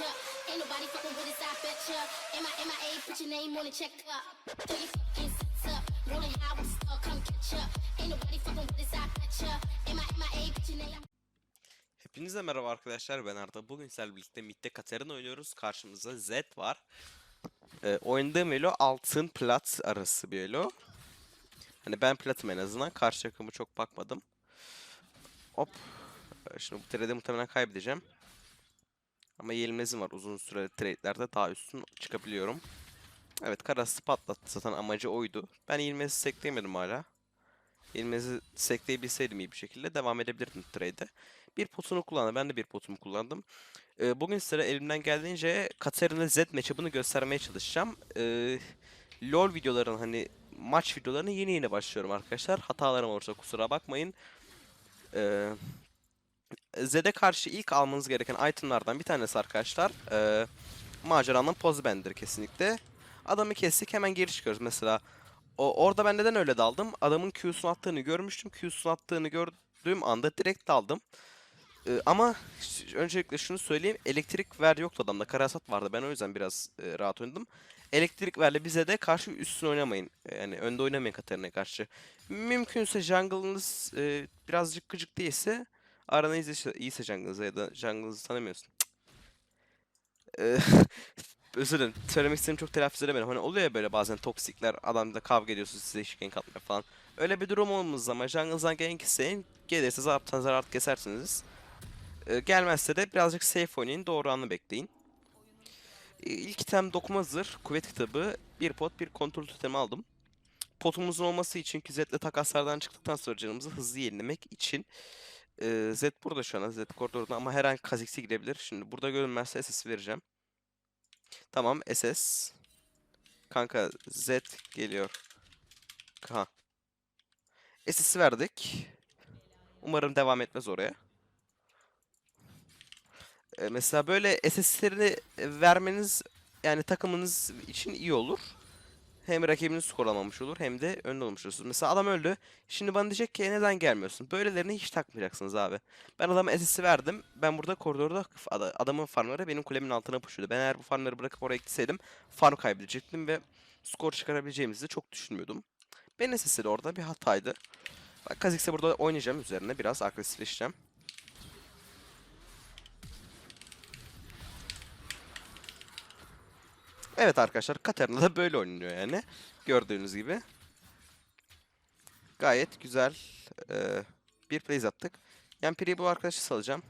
ya. Ain't nobody fucking with us, I bet ya. M-I-M-I-A, put your name on it, check up. Throw your fucking sets up. Rolling high the star, come catch up. Ain't nobody fucking with us, I bet ya. M-I-M-I-A, put your name Hepinize merhaba arkadaşlar ben Arda. Bugün sizlerle birlikte Mid'de Katarina oynuyoruz. Karşımızda Z var. Ee, oynadığım elo altın plat arası bir elo. Hani ben platım en azından. Karşı takımı çok bakmadım. Hop. Ee, Şimdi bu trade'de muhtemelen kaybedeceğim. Ama yenilmezim var. Uzun süreli trade'lerde daha üstün çıkabiliyorum. Evet karası patlattı zaten amacı oydu. Ben yenilmezi sekleyemedim hala. Yenilmezi sekleyebilseydim iyi bir şekilde devam edebilirdim trade'e. Bir potunu kullandı. Ben de bir potumu kullandım. Ee, bugün size elimden geldiğince Katarina Z matchup'ını göstermeye çalışacağım. Ee, LoL videoların hani maç videolarına yeni yeni başlıyorum arkadaşlar. Hatalarım olursa kusura bakmayın. Ee, Z'de karşı ilk almanız gereken itemlardan bir tanesi arkadaşlar. Ee, maceranın poz bendir kesinlikle. Adamı kestik hemen geri çıkıyoruz. Mesela o, orada ben neden öyle daldım? Adamın Q'sunu attığını görmüştüm. Q'sunu attığını gördüğüm anda direkt daldım. Ee, ama öncelikle şunu söyleyeyim. Elektrik ver yoktu adamda. Karasat vardı. Ben o yüzden biraz e, rahat oynadım. Elektrik verle bize de karşı üstüne oynamayın. E, Yani önde oynamayın Katarina'ya karşı. Mümkünse jungle'ınız e, birazcık gıcık değilse aranız iyiyse, iyiyse jungle'ınıza ya da jungle'ınızı tanımıyorsun. Cık. E, Özür dilerim. Söylemek istediğim çok telaffuz edemedim. Hani oluyor ya böyle bazen toksikler adamla kavga ediyorsunuz size hiç gank atmıyor falan. Öyle bir durum olmaz ama jungle'ınızdan gank isteyin. Gelirse zaten zarar kesersiniz. Ee, gelmezse de birazcık safe oynayın. Doğru anı bekleyin. Ee, İlk item dokuma zırh, kuvvet kitabı, bir pot, bir kontrol totemi aldım. Potumuzun olması için ki Z'le takaslardan çıktıktan sonra canımızı hızlı yenilemek için ee, Z burada şu an, Z koridorunda ama her an Kha'Zix'e gidebilir. Şimdi burada görünmezse SS vereceğim. Tamam SS. Kanka Z geliyor. Ha. SS'i verdik. Umarım devam etmez oraya. E, mesela böyle SS'lerini vermeniz yani takımınız için iyi olur. Hem rakibiniz skor almamış olur hem de önde olmuş olursunuz. Mesela adam öldü. Şimdi bana diyecek ki "E, neden gelmiyorsun? Böylelerini hiç takmayacaksınız abi. Ben adama SS'i verdim. Ben burada koridorda ada- adamın farmları benim kulemin altına pushuyordu. Ben eğer bu farmları bırakıp oraya gitseydim farm kaybedecektim ve skor çıkarabileceğimizi çok düşünmüyordum. Benim SS'i de orada bir hataydı. Bak Kha'Zix'e burada oynayacağım üzerine biraz agresifleşeceğim. Evet arkadaşlar Katarina da böyle oynuyor yani. Gördüğünüz gibi. Gayet güzel eee, bir plays attık. Yani Piri bu arkadaşı salacağım.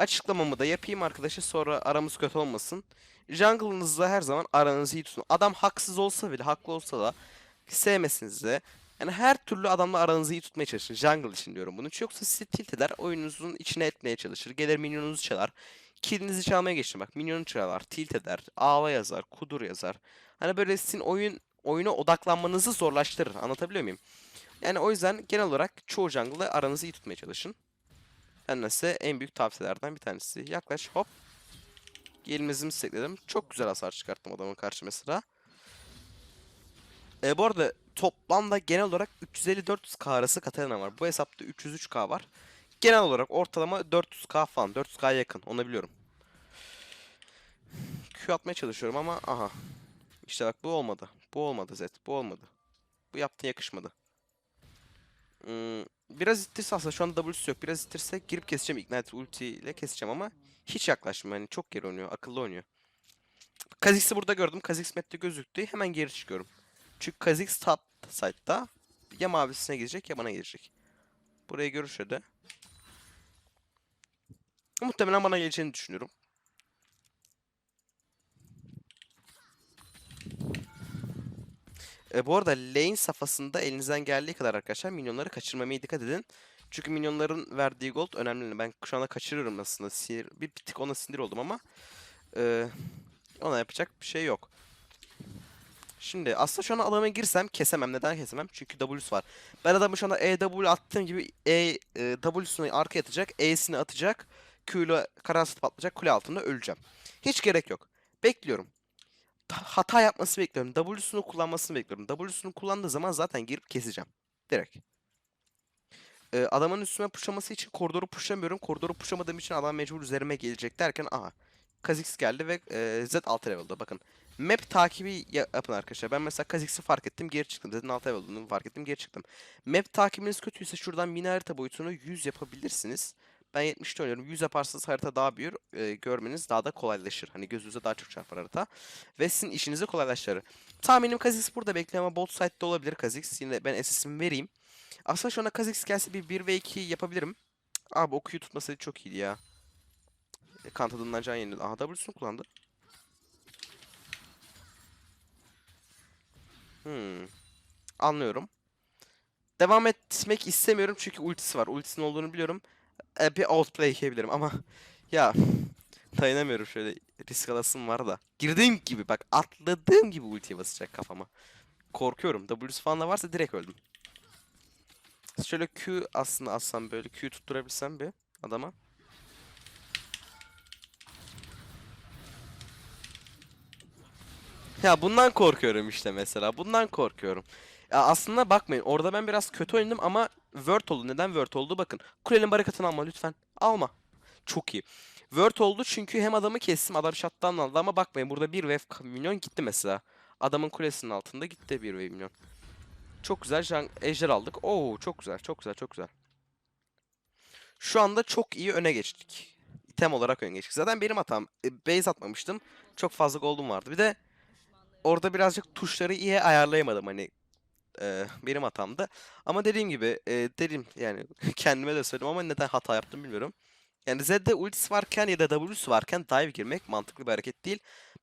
Açıklamamı da yapayım arkadaşlar sonra aramız kötü olmasın. Jungle'ınızla her zaman aranızı iyi tutun. Adam haksız olsa bile haklı olsa da sevmesiniz de yani her türlü adamla aranızı iyi tutmaya çalışın. Jungle için diyorum bunu. Çünkü Yoksa sizi tilt eder. Oyununuzun içine etmeye çalışır. Gelir minyonunuzu çalar. Killinizi çalmaya geçtim bak. Minyonu çalar. Tilt eder. Ağla yazar. Kudur yazar. Hani böyle sizin oyun oyuna odaklanmanızı zorlaştırır. Anlatabiliyor muyum? Yani o yüzden genel olarak çoğu jungle'la aranızı iyi tutmaya çalışın. Benden size en büyük tavsiyelerden bir tanesi. Yaklaş hop. Gelmezimi sekledim. Çok güzel hasar çıkarttım adamın karşı mesela. E, bu arada toplamda genel olarak 350-400k arası Katarina var. Bu hesapta 303k var. Genel olarak ortalama 400k falan. 400k yakın. Onu biliyorum. Q atmaya çalışıyorum ama aha. İşte bak bu olmadı. Bu olmadı Zed. Bu olmadı. Bu yaptığın yakışmadı. Hmm, biraz ittirse aslında şu anda W'su yok. Biraz ittirse girip keseceğim Ignite ulti ile keseceğim ama hiç yaklaşmıyor. Yani çok geri oynuyor. Akıllı oynuyor. Kha'Zix'i burada gördüm. Kha'Zix map'te gözüktü. Hemen geri çıkıyorum. Çünkü Kha'Zix top side'da ya mavisine gidecek ya bana gelecek. Burayı görüşürde. Muhtemelen bana geleceğini düşünüyorum. E, bu arada lane safhasında elinizden geldiği kadar arkadaşlar minyonları kaçırmamaya dikkat edin. Çünkü minyonların verdiği gold önemli. Ben şu anda kaçırıyorum aslında. Sinir, bir, tık ona sinir oldum ama e, ona yapacak bir şey yok. Şimdi aslında şu an adama girsem kesemem. Neden kesemem? Çünkü W'su var. Ben adamı şu anda EW attığım gibi E, e W'sunu arkaya atacak. E'sini atacak. Q ile patlayacak. Kule altında öleceğim. Hiç gerek yok. Bekliyorum. Ta- Hata yapması bekliyorum. W'sunu kullanmasını bekliyorum. W'sunu kullandığı zaman zaten girip keseceğim. Direkt. Ee, adamın üstüme pushlaması için koridoru pushlamıyorum. Koridoru pushlamadığım için adam mecbur üzerime gelecek derken aha. Kha'Zix geldi ve e, Z altı level'da bakın. Map takibi ya- yapın arkadaşlar. Ben mesela Kha'Zix'i fark ettim geri çıktım. Z'in altı level olduğunu fark ettim geri çıktım. Map takibiniz kötüyse şuradan mini harita boyutunu 100 yapabilirsiniz. Ben 70'te oynuyorum. 100 yaparsanız harita daha büyür. e, görmeniz daha da kolaylaşır. Hani gözünüze daha çok çarpar harita. Ve sizin işinizi kolaylaştırır. Tahminim Kha'Zix burada bekliyor ama bot side'de olabilir Kha'Zix. Yine ben SS'imi vereyim. Aslında şu anda Kha'Zix gelse bir 1 ve 2 yapabilirim. Abi o Q'yu tutmasaydı çok iyiydi ya. E, kan tadından can yenildi. Aha W'sunu kullandı. Hmm. Anlıyorum. Devam etmek istemiyorum çünkü ultisi var. Ultisinin olduğunu biliyorum. E, bir outplay yiyebilirim ama ya dayanamıyorum şöyle risk alasım var da. Girdiğim gibi bak atladığım gibi ultiye basacak kafama. Korkuyorum. W'su falan da varsa direkt öldüm. Şöyle Q aslında atsam böyle Q tutturabilsem bir adama. Ya bundan korkuyorum işte mesela. Bundan korkuyorum. Ya aslında bakmayın orada ben biraz kötü oynadım ama Word oldu. Neden Word oldu? Bakın. Kulenin barakatını alma lütfen. Alma. Çok iyi. Word oldu çünkü hem adamı kestim adam shutdown aldı ama bakmayın burada bir wave minyon gitti mesela. Adamın kulesinin altında gitti bir wave minyon. Çok güzel. Jan ejder aldık. Oo çok güzel. Çok güzel. Çok güzel. Şu anda çok iyi öne geçtik. İtem olarak öne geçtik. Zaten benim hatam. E, base atmamıştım. Çok fazla gold'um vardı. Bir de orada birazcık tuşları iyi ayarlayamadım hani. E, benim hatamdı. Ama dediğim gibi e, dedim yani kendime de söyledim ama neden hata yaptım bilmiyorum. Yani Z'de ultisi varken ya da W'su varken dive girmek mantıklı bir hareket değil.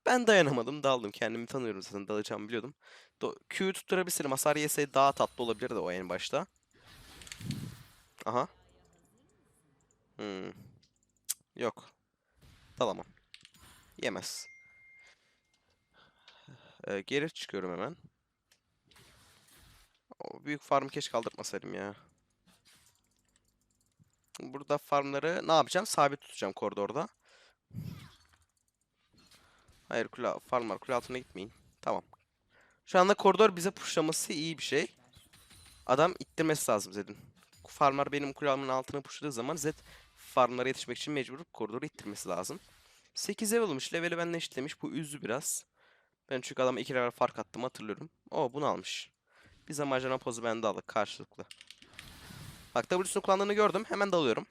Ben dayanamadım daldım. Kendimi tanıyorum zaten dalacağımı biliyordum. Do Q'yu tutturabilseydim hasar yeseydi daha tatlı olabilirdi o en başta. Aha. Hmm. Yok. Dalamam. Yemez. Ee, geri çıkıyorum hemen. Büyük farmı keşke kaldırmasaydım ya. Burada farmları ne yapacağım? Sabit tutacağım koridorda. Hayır kule farmlar kule altına gitmeyin. Tamam. Şu anda koridor bize pushlaması iyi bir şey. Adam ittirmesi lazım Zed'in. Farmlar benim kulemin altına pushladığı zaman Zed farmlara yetişmek için mecbur koridoru ittirmesi lazım. 8 level olmuş. Level'i benimle eşitlemiş. Bu üzdü biraz. Ben çünkü adama 2 level fark attım hatırlıyorum. O bunu almış. Biz ama ajanan pozu bende aldık karşılıklı. Bak W'sunu kullandığını gördüm. Hemen dalıyorum.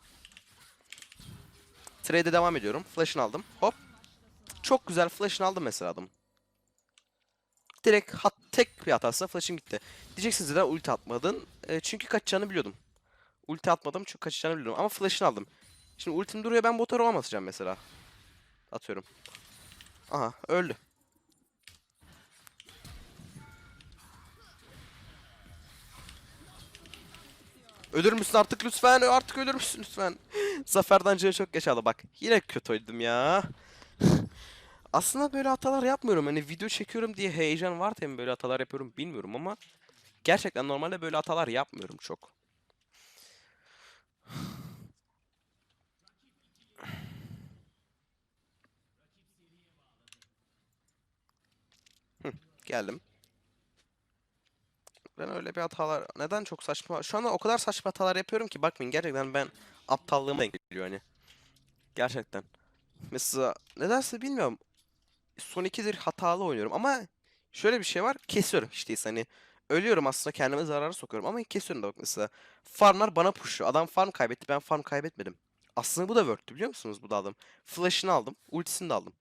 Trade'e devam ediyorum. Flash'ını aldım. Hop. Çok güzel flash'ını aldım mesela adam. Direkt hat, tek bir hatasına flash'ım gitti. Diyeceksiniz neden ulti atmadın? E, çünkü kaçacağını biliyordum. Ulti atmadım çünkü kaçacağını biliyordum. Ama flash'ını aldım. Şimdi ultim duruyor ben bota roam atacağım mesela. Atıyorum. Aha öldü. Ölür müsün artık lütfen? Artık ölür müsün lütfen? Zaferden canı çok geç aldı bak. Yine kötü oynadım ya. Aslında böyle hatalar yapmıyorum. Hani video çekiyorum diye heyecan var diye böyle hatalar yapıyorum bilmiyorum ama gerçekten normalde böyle hatalar yapmıyorum çok. Geldim. Ben öyle bir hatalar neden çok saçma şu anda o kadar saçma hatalar yapıyorum ki bakmayın gerçekten ben aptallığıma denk geliyor hani. Gerçekten. Mesela nedense bilmiyorum. Son 2'dir hatalı oynuyorum ama şöyle bir şey var. Kesiyorum hiç değilse hani. Ölüyorum aslında kendime zarara sokuyorum ama kesiyorum da bak mesela. Farmlar bana pushuyor. Adam farm kaybetti ben farm kaybetmedim. Aslında bu da worth'tü biliyor musunuz bu da aldım. Flash'ını aldım. Ultisini de aldım.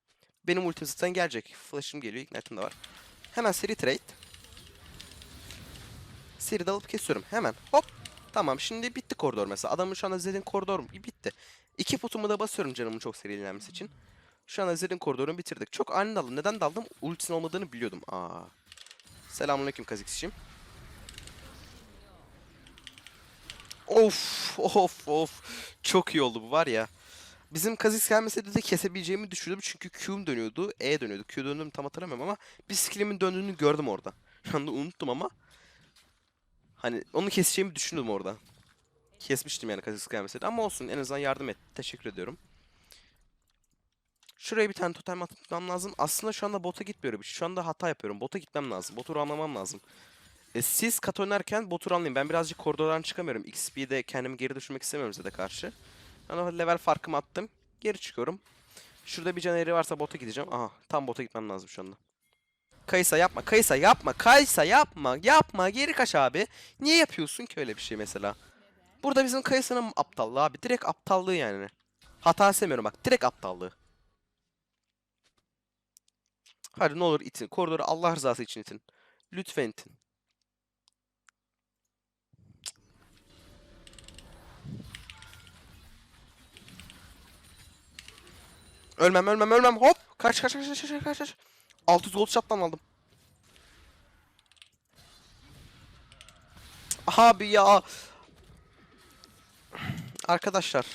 Benim ultim zaten gelecek. Flash'ım geliyor. Ignite'ım da var. Hemen seri trade. Seri alıp kesiyorum. Hemen. Hop. Tamam şimdi bitti koridor mesela. Adamın şu anda Zed'in koridor bitti. İki putumu da basıyorum canımın çok seri ilerlemesi için. Şu anda Zed'in koridorunu bitirdik. Çok ani daldım. Neden daldım? Ultisinin olmadığını biliyordum. Aa. Selamünaleyküm Kazikçiğim. Of of of. Çok iyi oldu bu var ya. Bizim Kha'Zix gelmeseydi de kesebileceğimi düşündüm çünkü Q'm dönüyordu. E dönüyordu. Q döndüğümü tam hatırlamıyorum ama bir skillimin döndüğünü gördüm orada. Şu anda unuttum ama hani onu keseceğimi düşündüm orada. Kesmiştim yani Kha'Zix gelmeseydi ama olsun en azından yardım etti. Teşekkür ediyorum. Şuraya bir tane totem atmam lazım. Aslında şu anda bota gitmiyorum. Şu anda hata yapıyorum. Bota gitmem lazım. Botu anlamam lazım. E, siz kat oynarken botu anlayın. Ben birazcık koridordan çıkamıyorum. XP'de kendimi geri düşürmek istemiyorum size karşı. Ben level farkımı attım. Geri çıkıyorum. Şurada bir caneri varsa bota gideceğim. Aha tam bota gitmem lazım şu anda. Kaysa yapma. Kaysa yapma. Kaysa yapma. Yapma. Geri kaç abi. Niye yapıyorsun ki öyle bir şey mesela? Burada bizim Kayısa'nın aptallığı abi. Direkt aptallığı yani. Hata sevmiyorum bak. Direkt aptallığı. Hadi ne olur itin. Koridoru Allah rızası için itin. Lütfen itin. Ölmem ölmem ölmem hop. Kaç kaç kaç kaç kaç kaç. 600 gold shot'tan aldım. Abi ya. Arkadaşlar.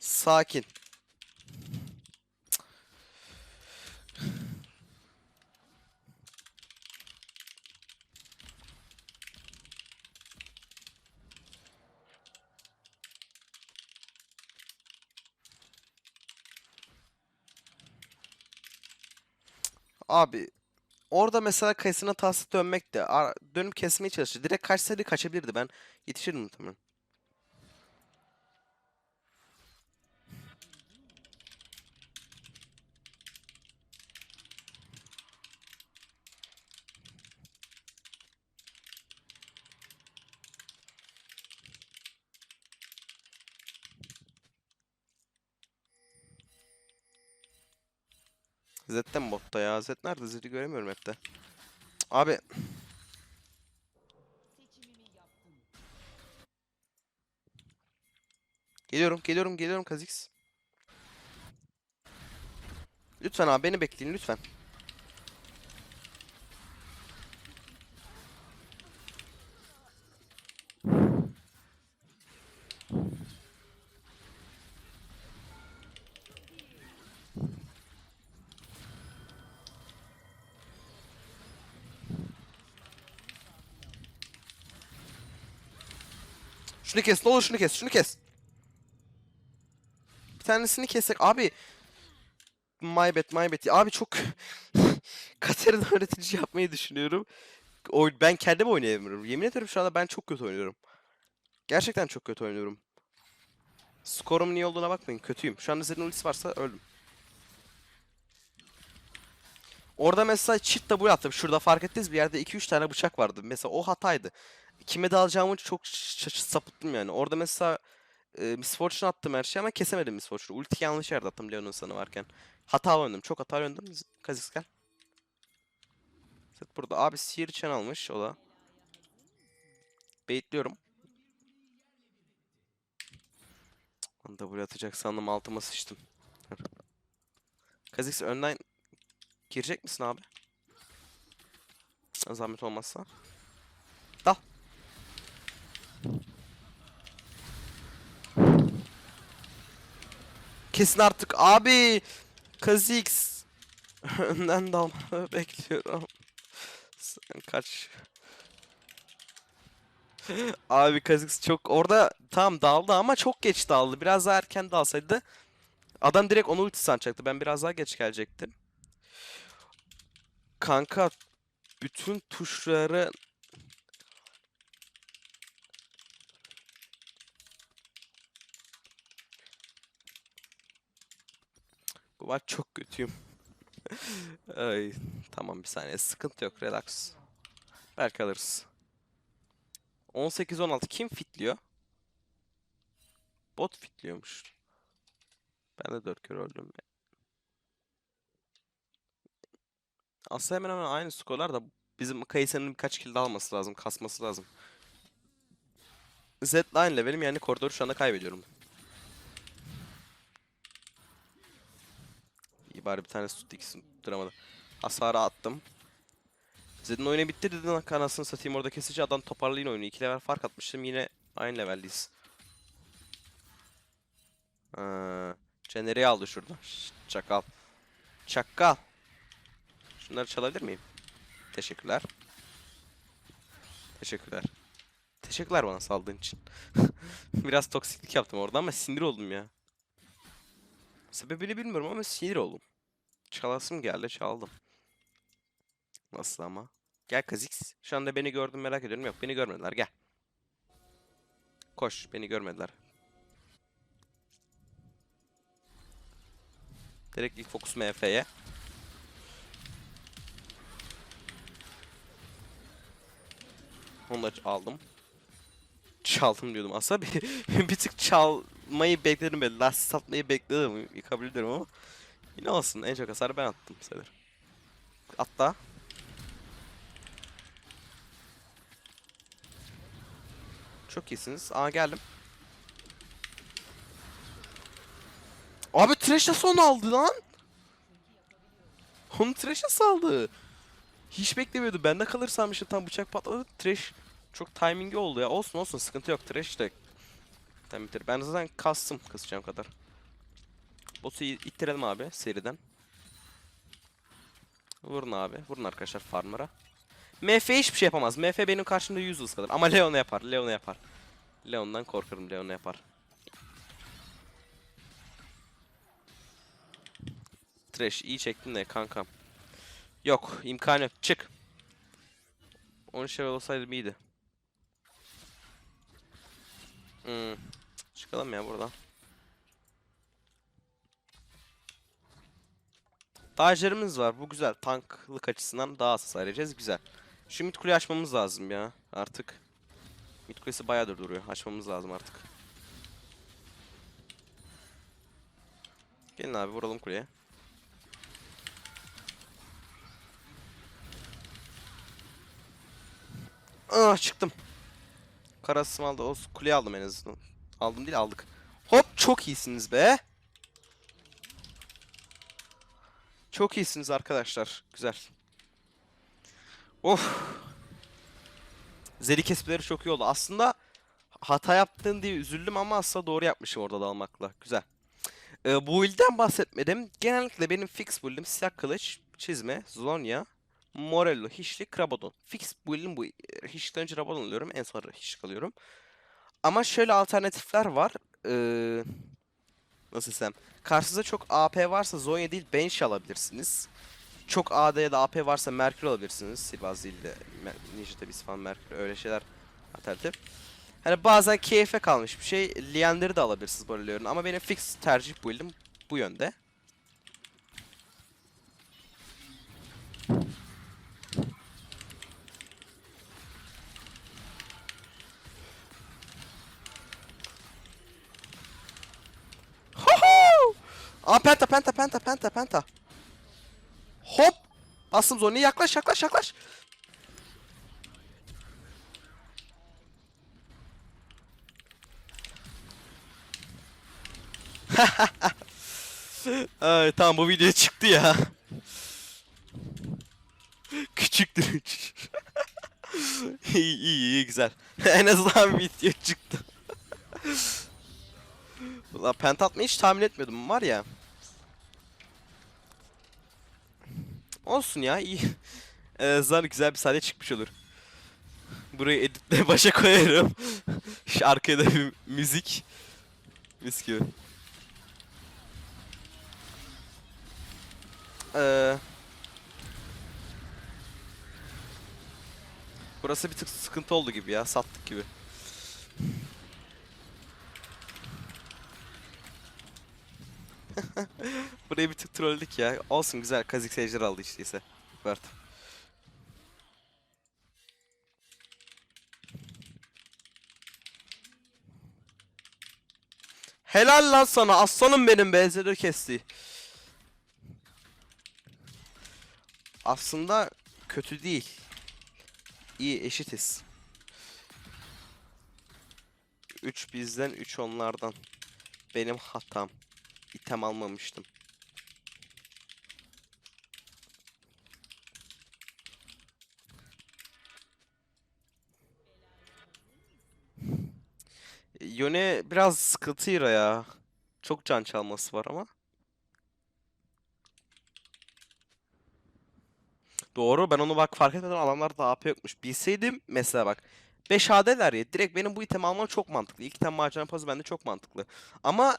Sakin. Abi orada mesela kayısına tası dönmek de dönüp kesmeye çalıştı. Direkt kaçsaydı kaçabilirdi. Ben yetişirdim muhtemelen. Zed'de mi botta ya? Zed nerede? Zed'i göremiyorum hep de. Abi. Geliyorum, geliyorum, geliyorum Kha'Zix. Lütfen abi beni bekleyin lütfen. Şunu kes, ne olur şunu kes, şunu kes. Bir tanesini kesek. Abi. My bad, my bad. Abi çok Katerina öğretici yapmayı düşünüyorum. Oy, ben kendim oynayamıyorum. Yemin ederim şu anda ben çok kötü oynuyorum. Gerçekten çok kötü oynuyorum. Skorum niye olduğuna bakmayın. Kötüyüm. Şu anda Zed'in ultisi varsa öldüm. Orada mesela çift double attım. Şurada fark ettiniz bir yerde 2-3 tane bıçak vardı. Mesela o hataydı. Kime dalacağımı çok sapıttım yani. Orada mesela e, Miss Fortune attım her şeyi ama kesemedim Miss Fortune. Ulti yanlış yerde attım Leon'un sanı varken. Hata oynadım. Çok hata oynadım. Z- Kha'Zix gel. Set burada. Abi Seer Chen almış o da. Baitliyorum. Cık, W atacak sandım altıma sıçtım. Kha'Zix önden girecek misin abi? Zahmet olmazsa. Kesin artık abi. Kha'Zix. Önden dalmanı bekliyorum. Sen kaç. Abi Kha'Zix çok orada tam daldı ama çok geç daldı. Biraz daha erken dalsaydı adam direkt onu ulti sanacaktı. Ben biraz daha geç gelecektim. Kanka bütün tuşları Maç çok kötüyüm. Ay, tamam bir saniye sıkıntı yok relax. Belki alırız. 18-16 kim fitliyor? Bot fitliyormuş. Ben de 4 kere öldüm. Aslında hemen hemen aynı skorlar da bizim Kayse'nin birkaç kill alması lazım, kasması lazım. Z line levelim yani koridoru şu anda kaybediyorum. İyi bari bir tane tuttu ikisini tutturamadı. Hasarı attım. Zed'in oyunu bitti dedin kanasını satayım orada kesici adam toparlayın oyunu. 2 level fark atmıştım yine aynı leveldeyiz. Ha, Caner'i aldı şuradan. Şşt, Çakal. Çakal. Şunları çalabilir miyim? Teşekkürler. Teşekkürler. Teşekkürler bana saldığın için. Biraz toksiklik yaptım orada ama sinir oldum ya. Sebebini bilmiyorum ama sinir oldum. Çalasım geldi çaldım. Nasıl ama? Gel Kazix. Şu anda beni gördün merak ediyorum. Yok beni görmediler gel. Koş beni görmediler. Direkt ilk fokus MF'ye. Onu da aldım. Çaldım diyordum. Aslında bir, bir tık çalmayı bekledim. Lastik satmayı bekledim. Yıkabilirim ama. Yine olsun. En çok hasarı ben attım sayılır. Hatta. Çok iyisiniz. Aa geldim. Abi Thresh nasıl onu aldı lan? Onu Thresh nasıl aldı? Hiç beklemiyordum. Bende kalır sanmıştım. Tam bıçak patladı. Thresh çok timingi oldu ya. Olsun olsun sıkıntı yok. Thresh de Tam bitir. Ben zaten kastım kısacağım kadar. Boss'u ittirelim abi seriden. Vurun abi. Vurun arkadaşlar farmer'a. MF hiçbir şey yapamaz. MF benim karşımda 100 hız kalır. Ama Leon'a yapar. Leon'a yapar. Leon'dan korkarım. Leon'a yapar. Trash iyi çektin de kankam. Yok imkanı yok. Çık. 13 level olsaydı iyiydi. Hmm. Çıkalım ya buradan. Dodge'larımız var. Bu güzel. Tanklık açısından daha az hasar. Güzel. Şu mid açmamız lazım ya. Artık. Mid kulesi bayağıdır duruyor. Açmamız lazım artık. Gelin abi vuralım kuleye. Ah çıktım. Karasım aldı. O kuleyi aldım en azından. Aldım değil aldık. Hop çok iyisiniz be. Çok iyisiniz arkadaşlar. Güzel. Of. Zeri kesmeleri çok iyi oldu. Aslında hata yaptın diye üzüldüm ama aslında doğru yapmışım orada dalmakla. Güzel. Ee, bu build'den bahsetmedim. Genellikle benim fix build'im siyah kılıç, çizme, Zonya, Morello, Hiçli, Krabadon. Fix build'im bu. Hiçlikten önce Rabadon alıyorum. En sonra Hiçlik alıyorum. Ama şöyle alternatifler var. Ee, nasıl desem. Karşınızda çok AP varsa Zonya değil Banshee alabilirsiniz. Çok AD ya da AP varsa Merkür alabilirsiniz. Silvaz değil de Ninja tabii falan Merkür öyle şeyler alternatif. Hani bazen keyfe kalmış bir şey. Liander'i de alabilirsiniz böyle ürün. Ama benim fix tercih build'im bu yönde. Aa penta penta penta penta penta. Hop! Bastım Zonya'ya yaklaş yaklaş yaklaş. Ay tamam bu video çıktı ya. Küçüktür üç. iyi iyi iyi güzel. en azından video çıktı. Valla pent atmayı hiç tahmin etmiyordum var ya. Olsun ya iyi. En azından güzel bir sahne çıkmış olur. Burayı editle başa koyarım. Şu da bir müzik. Mis gibi. Ee, burası bir tık sıkıntı oldu gibi ya. Sattık gibi. Burayı bir tık trolledik ya. Olsun güzel. Kazik seyirciler aldı işte ise. Vert. Helal lan sana aslanım benim benzeri kesti. Aslında kötü değil. İyi eşitiz. 3 bizden 3 onlardan. Benim hatam. İtem almamıştım. Yone biraz sıkıntıyla ya. Çok can çalması var ama. Doğru ben onu bak fark etmeden adamlarda AP yokmuş. Bilseydim mesela bak 5 AD'ler ya direkt benim bu itemi almam çok mantıklı. İlk item macera pazı bende çok mantıklı. Ama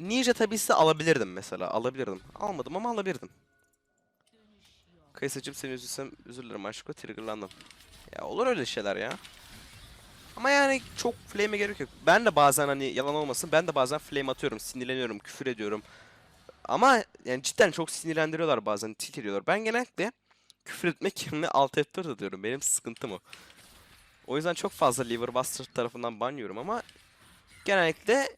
Ninja tabisi alabilirdim mesela alabilirdim. Almadım ama alabilirdim. Kayısıcım seni üzülsem özür dilerim aşkım triggerlandım. Ya olur öyle şeyler ya. Ama yani çok flame'e gerek yok. Ben de bazen hani yalan olmasın ben de bazen flame atıyorum, sinirleniyorum, küfür ediyorum. Ama yani cidden çok sinirlendiriyorlar bazen, tilt. Ben genellikle küfür etmek yerine alt F4 atıyorum. Benim sıkıntım o. O yüzden çok fazla Liverbuster tarafından ban yiyorum ama genellikle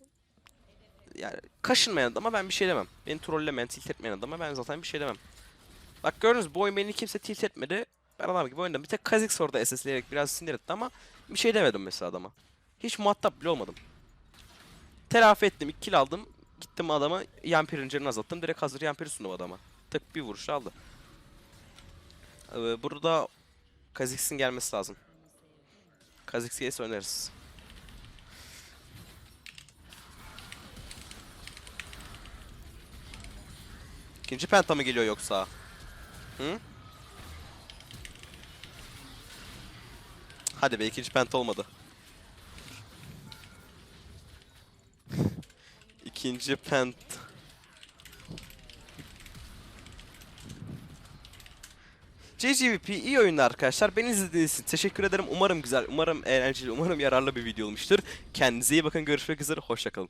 yani kaşınmayan adama ben bir şey demem. Beni trollemeyen, tilt etmeyen adama ben zaten bir şey demem. Bak gördünüz bu oyun beni kimse tilt etmedi. Ben adam gibi oynadım. Bir tek Kha'Zix orada SS'leyerek biraz sinir etti ama bir şey demedim mesela adama. Hiç muhatap bile olmadım. Telafi ettim, 2 kill aldım. Gittim adama Yampirin canını azalttım. Direkt hazır Yampiri sundum adama. Tık bir vuruş aldı. Ee, burada Kha'Zix'in gelmesi lazım. Kha'Zix gelirse oynarız. İkinci penta mı geliyor yoksa? Hı? Hadi be ikinci penta olmadı. İkinci pent. JGVP iyi oyunlar arkadaşlar. Beni izlediğiniz için teşekkür ederim. Umarım güzel, umarım eğlenceli, umarım yararlı bir video olmuştur. Kendinize iyi bakın. Görüşmek üzere. Hoşçakalın.